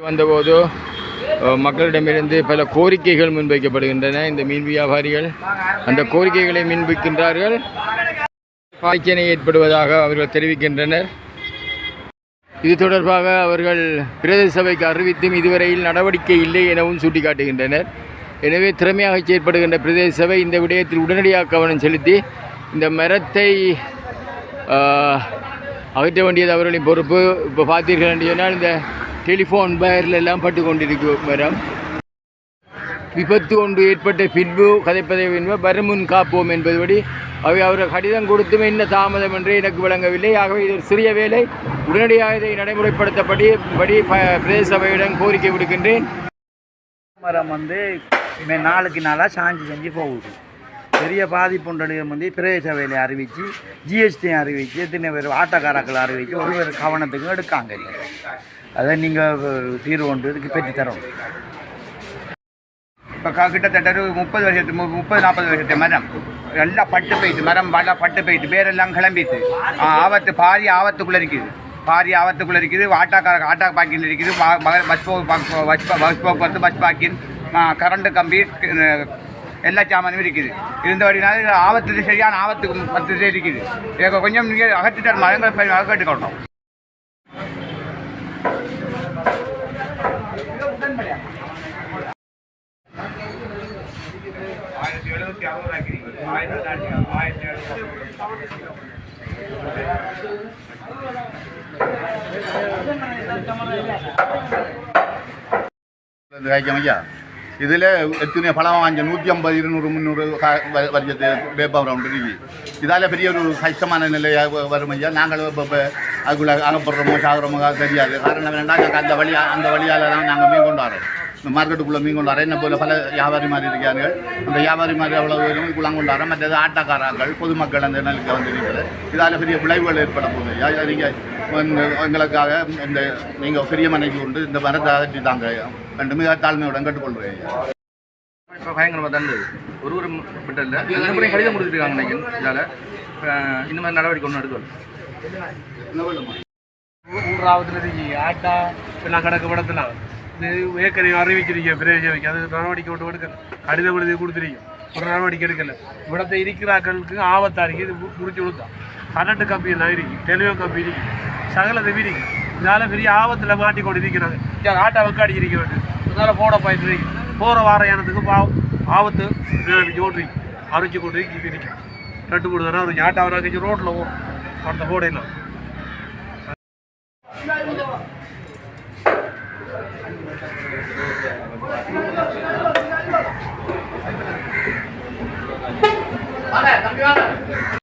வந்தபோது மக்களிடமிருந்து பல கோரிக்கைகள் முன்வைக்கப்படுகின்றன. இந்த மீன் வியாபாரிகள் அந்த கோரிக்கைகளை முன்வைக்கின்றார்கள். பாய்ச்சனை ஏற்படுவதாக அவர்கள் தெரிவிக்கின்றனர். இது தொடர்பாக அவர்கள் பிரதேச சபைக்கு அறிவித்தும் இதுவரையில் நடவடிக்கை இல்லை எனவும் சுட்டிக்காட்டுகின்றனர். எனவே திறமையாக செயற்படுகின்ற பிரதேச சபை இந்த விடயத்தில் உடனடியாக கவனம் செலுத்தி இந்த மரத்தை ஆஹ், அகற்ற வேண்டியது அவர்களின் பொறுப்பு. இப்போ பார்த்தீர்கள் என்று சொன்னால் இந்த டெலிஃபோன் வயர்லெல்லாம் எல்லாம் பட்டு கொண்டிருக்கும் மரம் விபத்து ஒன்று ஏற்பட்ட பின்பு கதைப்பதை என்ப வருமுன் காப்போம் என்பதுபடி அவை அவர் கடிதம் கொடுத்தும் என்ன தாமதம் என்று எனக்கு விளங்கவில்லை. ஆகவே இது ஒரு சிறிய வேலை. உடனடியாக இதை நடைமுறைப்படுத்தப்படி படி ப- பிரதேச சபையிடம் கோரிக்கை விடுக்கின்றேன். மரம் வந்து மே- நாளுக்கு நாளாக சாஞ்சி செஞ்சு போகுது. பெரிய பாதிப்புண்டலையும் வந்து பிரதேச சபையில் அறிவித்து ஜிஎஸ்டி அறிவித்து எத்தனை பேர் ஆட்டோக்காரர்கள் அறிவித்து ஒரு கவனத்துக்கும் எடுக்காங்க. இல்லை அதை நீங்கள் தீர்வு கொண்டு இதுக்கு பெற்று தரோம். இப்போ கிட்டத்தட்ட ஒரு முப்பது வருஷத்து மு- முப்பது நாற்பது வருஷத்து மரம். நல்லா பட்டு போயிட்டு மரம் வள பட்டு போயிட்டு பேரெல்லாம் கிளம்பிட்டு. ஆபத்து பாரி ஆபத்துக்குள்ளே இருக்குது. பாரி ஆபத்துக்குள்ளே இருக்குது. ஆட்டாக்கார ஆட்டா பாக்கின் இருக்குது. பஸ் போ பஸ் பஸ் போக்குவரத்து பஸ் பாக்கின் கரண்ட்டு கம்பி எல்லா சாமானும் இருக்குது. இருந்தபடினால ஆபத்து சரியான ஆபத்துக்கு பத்து இருக்குது. கொஞ்சம் நீங்கள் அகற்றிட்டால் மரங்கள் அகற்றிக்கணும் ஆயிரத்தி ஆயிரத்தி ஐயா இதில் எத்தனை பழம் வாங்க நூற்றி ஐம்பது இருநூறு முந்நூறு வருஷத்து வேப்பம் உண்டு இருக்கு இதால் பெரிய ஒரு கஷ்டமான நிலையாக வரும் ஐயா நாங்கள் இப்போ அதுக்குள்ளே அகப்படுறோமோ சாகுறோமோ தெரியாது காரணம் வேண்டாம் அந்த வழியாக அந்த வழியால் தான் நாங்கள் மீன் கொண்டு வரோம் இந்த மார்க்கெட்டுக்குள்ளே மீன் கொண்டு வரோம் என்ன போல பல வியாபாரி மாதிரி இருக்காங்க. அந்த வியாபாரி மாதிரி அவ்வளோ பேரும் இதுக்குள்ள கொண்டு வரோம் மற்றது ஆட்டக்காரர்கள் பொதுமக்கள் அந்த நிலைக்கு வந்து இதால் பெரிய விளைவுகள் ஏற்பட போகுது. நீங்கள் எங்களுக்காக இந்த நீங்கள் பெரிய மனைவி உண்டு இந்த மரத்தை அகற்றி தாங்க ரெண்டு மிக தாழ்மையுடன் கேட்டுக்கொள்கிறேன் இப்போ பயங்கரமாக தான் ஒரு ஒரு விட்டு இல்லை. ரெண்டு முறை கடிதம் கொடுத்துருக்காங்க நினைக்கிறேன் இதால். இந்த மாதிரி நடவடிக்கை ஒன்றும் எடுக்கல மூன்றாவதுல இருக்கு ஆட்டா எல்லாம் கணக்கு படத்தலாம் ஏற்கனவே அறிவிச்சிருக்கீங்க பிரதேச அது நடவடிக்கை ஒன்று எடுக்கல கடிதம் எழுதி கொடுத்துருக்கீங்க ஒரு நடவடிக்கை எடுக்கல. இவிடத்தை இருக்கிறாக்களுக்கு ஆபத்தா இது முடிச்சு கொடுத்தோம் கரண்ட் கம்பி எல்லாம் இருக்கு டெலிவோ கம்பி இருக்கு சகலத்தை இருக்கு இதனால பெரிய ஆபத்தில் மாட்டி கொண்டு இருக்கிறாங்க இங்க ஆட்டா வக்காடி இருக்க வேண்டும் இதனால போட பாய்ட்டு இருக்கு போகிற வார யானத்துக்கு பாவம் ஆபத்து ஓட்டுறீங்க. அரைச்சி கொண்டு இருக்கு ரெண்டு மூணு தடவை ஒரு ஆட்டை வர ரோட்டில் ஓடும் அடுத்த Vale, campeón.